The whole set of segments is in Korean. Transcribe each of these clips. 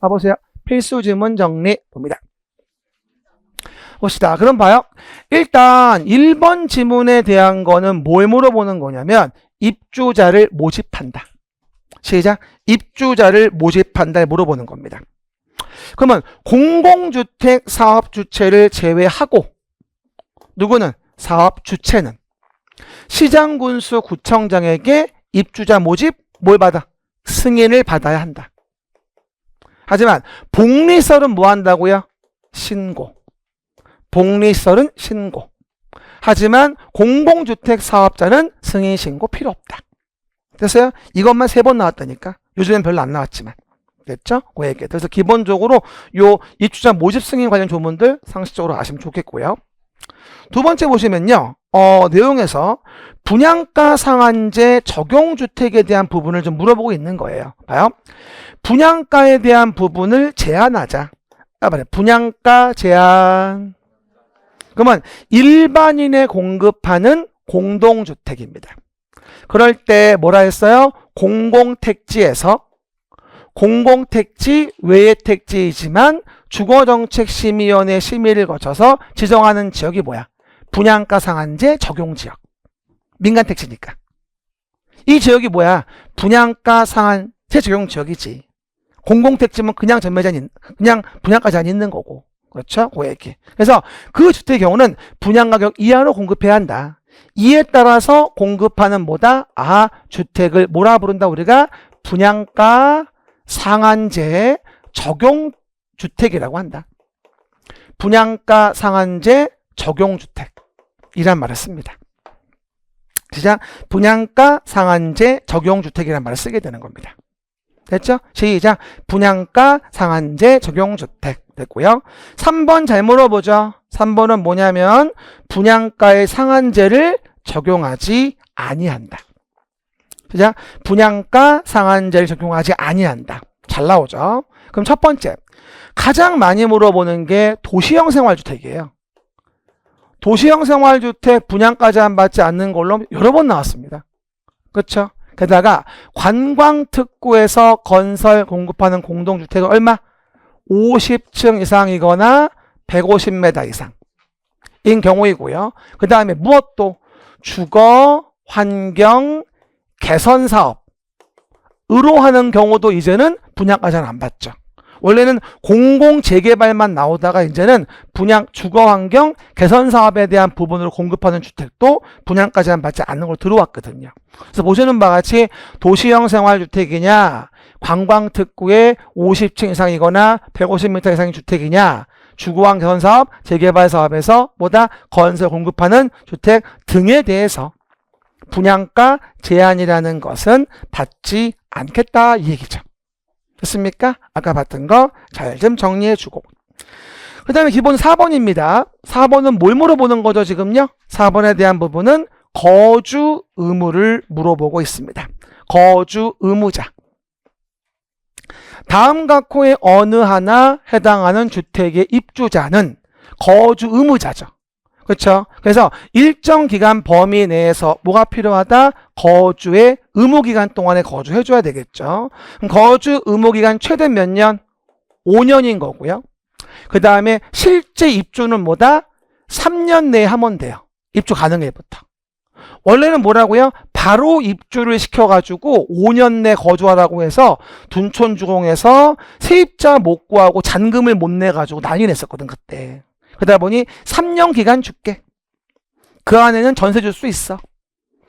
봐보세요. 필수 지문 정리 봅니다. 봅시다. 그럼 봐요. 일단 1번 지문에 대한 거는 뭘 물어보는 거냐면 입주자를 모집한다. 시작. 입주자를 모집한다 물어보는 겁니다. 그러면 공공주택 사업 주체를 제외하고 누구는 사업 주체는 시장군수 구청장에게 입주자 모집 뭘 받아? 승인을 받아야 한다. 하지만 복리설은 뭐 한다고요? 신고. 복리설은 신고. 하지만 공공주택 사업자는 승인 신고 필요 없다. 됐어요? 이것만 세 번 나왔다니까. 요즘엔 별로 안 나왔지만. 됐죠? 그 얘기. 그래서 기본적으로 요 입주자 모집 승인 관련 조문들 상식적으로 아시면 좋겠고요. 두 번째 보시면요. 어, 내용에서 분양가 상한제 적용 주택에 대한 부분을 좀 물어보고 있는 거예요. 봐요. 분양가에 대한 부분을 제한하자. 아. 분양가 제한. 그러면 일반인에 공급하는 공동주택입니다. 그럴 때 뭐라 했어요? 공공택지에서 공공택지 외의 택지이지만 주거정책심의위원회 심의를 거쳐서 지정하는 지역이 뭐야? 분양가 상한제 적용 지역. 민간 택지니까. 이 지역이 뭐야? 분양가 상한제 적용 지역이지. 공공택지면 그냥 전매자 그냥 분양가 제한이 있는 거고. 그렇죠? 그 얘기. 그래서 그 주택의 경우는 분양 가격 이하로 공급해야 한다. 이에 따라서 공급하는 뭐다? 아, 주택을 뭐라 부른다 우리가? 분양가 상한제 적용 주택이라고 한다. 분양가 상한제 적용 주택이란 말을 씁니다. 시작. 분양가 상한제 적용 주택이란 말을 쓰게 되는 겁니다. 됐죠? 시작. 분양가 상한제 적용 주택 됐고요. 3번 잘 물어보죠. 3번은 뭐냐면 분양가의 상한제를 적용하지 아니한다. 시작. 분양가 상한제를 적용하지 아니한다. 잘 나오죠? 그럼 첫 번째. 가장 많이 물어보는 게 도시형 생활주택이에요. 도시형 생활주택 분양가 제한 받지 않는 걸로 여러 번 나왔습니다. 그렇죠? 게다가 관광특구에서 건설 공급하는 공동주택은 얼마? 50층 이상이거나 150m 이상 인 경우이고요. 그 다음에 무엇도 주거, 환경, 개선 사업으로 하는 경우도 이제는 분양가 제한 안 받죠. 원래는 공공 재개발만 나오다가 이제는 분양 주거 환경 개선 사업에 대한 부분으로 공급하는 주택도 제한 받지 않는 걸로 들어왔거든요. 그래서 보시는 바와 같이 도시형 생활주택이냐 관광 특구의 50층 이상이거나 150m 이상의 주택이냐 주거환 개선 사업, 재개발 사업에서 보다 건설 공급하는 주택 등에 대해서 분양가 제한이라는 것은 받지 않겠다 이 얘기죠. 됐습니까? 아까 봤던 거 잘 좀 정리해 주고. 그 다음에 기본 4번입니다. 4번은 뭘 물어보는 거죠, 지금요? 4번에 대한 부분은 거주 의무를 물어보고 있습니다. 거주 의무자. 다음 각호의 어느 하나 해당하는 주택의 입주자는 거주 의무자죠. 그렇죠? 그래서 일정 기간 범위 내에서 뭐가 필요하다? 거주의 의무 기간 동안에 거주해 줘야 되겠죠. 거주 의무 기간 최대 몇 년? 5년인 거고요. 그 다음에 실제 입주는 뭐다? 3년 내에 하면 돼요. 입주 가능해부터. 원래는 뭐라고요? 바로 입주를 시켜가지고 5년 내 거주하라고 해서 둔촌주공에서 세입자 못 구하고 잔금을 못 내가지고 난리 냈었거든, 그때. 그러다 보니 3년 기간 줄게. 그 안에는 전세 줄 수 있어.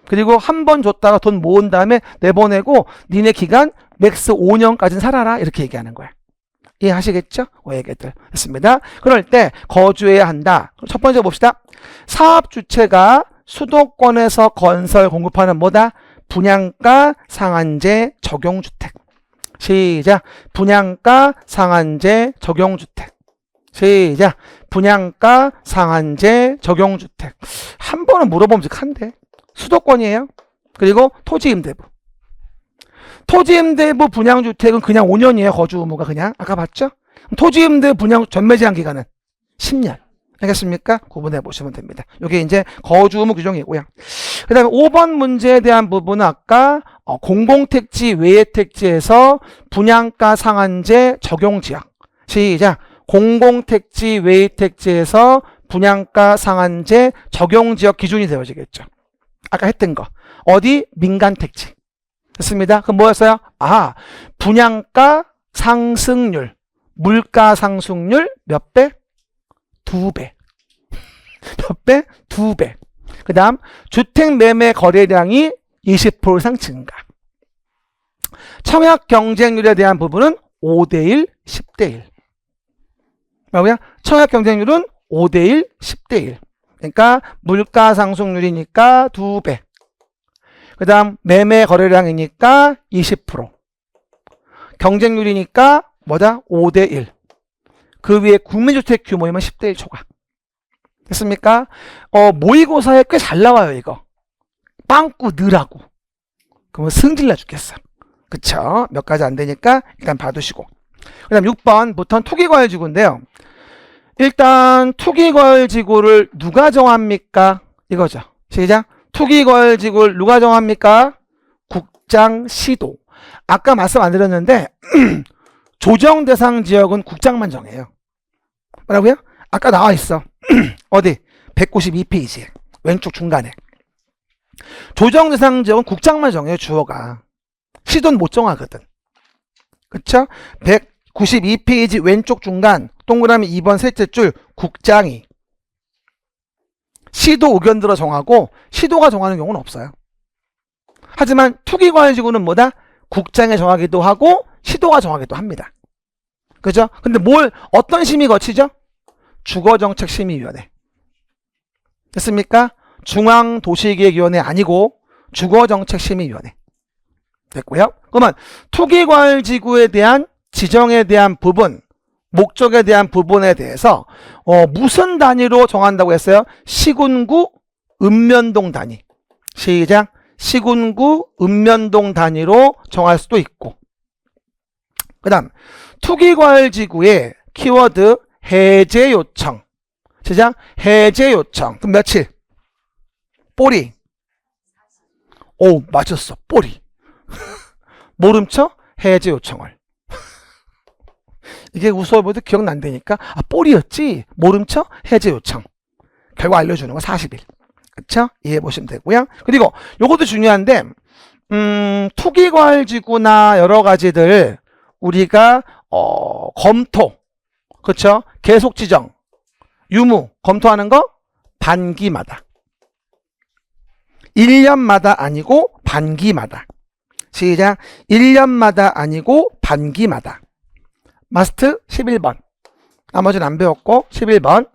그리고 한 번 줬다가 돈 모은 다음에 내보내고 니네 기간 맥스 5년까지는 살아라. 이렇게 얘기하는 거야. 이해하시겠죠? 오해겠들 했습니다. 그럴 때 거주해야 한다. 첫 번째 봅시다. 사업 주체가 수도권에서 건설 공급하는 뭐다? 분양가 상한제 적용주택. 시작. 분양가 상한제 적용주택. 시작. 분양가 상한제 적용주택. 한 번은 물어봄직한데. 수도권이에요. 그리고 토지임대부. 토지임대부 분양주택은 그냥 5년이에요. 거주 의무가 그냥. 아까 봤죠? 토지임대 분양 전매 제한 기간은 10년. 알겠습니까? 구분해 보시면 됩니다. 이게 이제 거주 의무 규정이고요. 그 다음에 5번 문제에 대한 부분은 아까 어, 공공택지 외의 택지에서 분양가 상한제 적용 지역. 시작. 공공택지 외의 택지에서 분양가 상한제 적용 지역 기준이 되어지겠죠. 아까 했던 거. 어디? 민간 택지. 됐습니다. 그럼 뭐였어요? 아, 분양가 상승률, 물가 상승률 몇 배? 두 배. 몇 배? 두 배. 그 다음, 주택 매매 거래량이 20% 이상 증가. 청약 경쟁률에 대한 부분은 5대1, 10대1. 뭐야? 청약 경쟁률은 5대1, 10대1. 그러니까 물가 상승률이니까 두 배. 그 다음 매매 거래량이니까 20%. 경쟁률이니까 뭐다? 5대1. 그 위에 국민주택 규모이면 10대1 초과. 됐습니까? 어, 모의고사에 꽤 잘 나와요, 이거. 빵꾸 넣으라고. 그러면 승질나 죽겠어. 그쵸? 몇 가지 안 되니까 일단 봐두시고. 그 다음 6번, 부턴 투기과열지구인데요. 일단 투기과열지구를 누가 정합니까? 이거죠. 시작. 투기과열지구를 누가 정합니까? 국장, 시도. 아까 말씀 안 드렸는데 조정 대상 지역은 국장만 정해요. 뭐라고요? 아까 나와 있어. 어디? 192페이지에 왼쪽 중간에. 조정 대상 지역은 국장만 정해요. 주어가. 시도는 못 정하거든. 그쵸? 192페이지 왼쪽 중간 동그라미 2번 셋째 줄 국장이 시도 의견 들어 정하고 시도가 정하는 경우는 없어요. 하지만 투기과열지구는 뭐다? 국장이 정하기도 하고 시도가 정하기도 합니다. 그죠? 근데 뭘 어떤 심의 거치죠? 주거정책심의위원회. 됐습니까? 중앙도시계획위원회 아니고 주거정책심의위원회. 됐고요. 그러면 투기과열지구에 대한 지정에 대한 부분, 목적에 대한 부분에 대해서 어, 무슨 단위로 정한다고 했어요? 시군구 읍면동 단위. 시작. 시군구 읍면동 단위로 정할 수도 있고. 그 다음 투기과열 지구의 키워드 해제 요청. 시작. 해제 요청. 그럼 며칠? 꼬리. 오, 맞았어. 꼬리. 모름쳐? 해제 요청을. 이게 우수어보도 기억난다니까. 아, 볼이었지? 모름쳐? 해제 요청. 결과 알려주는 거 40일. 그쵸? 이해해 보시면 되고요. 그리고 요것도 중요한데, 음, 투기과열지구나 여러 가지들 우리가, 어, 검토. 그쵸? 계속 지정. 유무. 검토하는 거? 반기마다. 1년마다 아니고 반기마다. 시작. 1년마다 아니고 반기마다. 마스트 11번. 나머지는 안 배웠고 11번.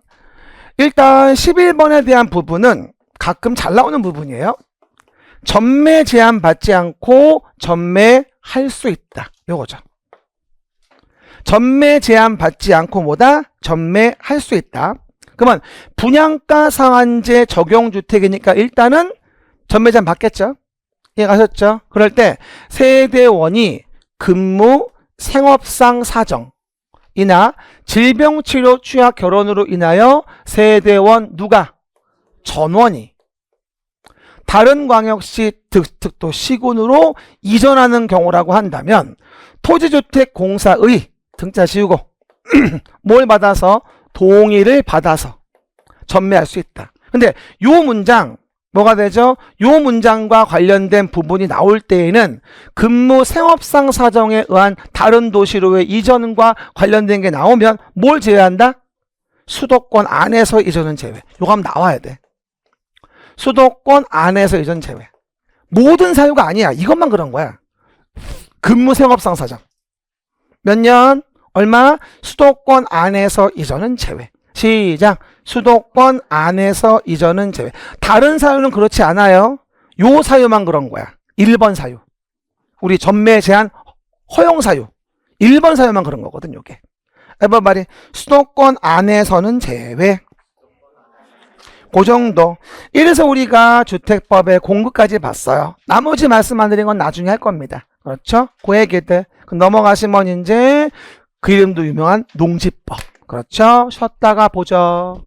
일단 11번에 대한 부분은 가끔 잘 나오는 부분이에요. 전매 제한 받지 않고 전매할 수 있다. 요거죠. 전매 제한 받지 않고 뭐다? 전매할 수 있다. 그러면 분양가 상한제 적용 주택이니까 일단은 전매 제한 받겠죠. 이해 가셨죠? 그럴 때 세대원이 근무 생업상 사정 이나 질병치료 취약 결혼으로 인하여 세대원 누가 전원이 다른 광역시 득특도 시군으로 이전하는 경우라고 한다면 토지주택공사의 등자 지우고 뭘 받아서 동의를 받아서 전매할 수 있다. 근데 요 문장 뭐가 되죠? 요 문장과 관련된 부분이 나올 때에는 근무 생업상 사정에 의한 다른 도시로의 이전과 관련된 게 나오면 뭘 제외한다? 수도권 안에서 이전은 제외. 요거 하면 나와야 돼. 수도권 안에서 이전 제외. 모든 사유가 아니야. 이것만 그런 거야. 근무 생업상 사정. 몇 년? 얼마? 수도권 안에서 이전은 제외. 시작. 수도권 안에서 이전은 제외. 다른 사유는 그렇지 않아요. 요 사유만 그런 거야. 1번 사유. 우리 전매 제한 허용 사유. 1번 사유만 그런 거거든, 요게. 해봐 말이 수도권 안에서는 제외. 그 정도. 이래서 우리가 주택법의 공급까지 봤어요. 나머지 말씀 안 드린 건 나중에 할 겁니다. 그렇죠? 그 얘기들. 넘어가시면 이제 그 이름도 유명한 농지법. 그렇죠? 쉬었다가 보죠.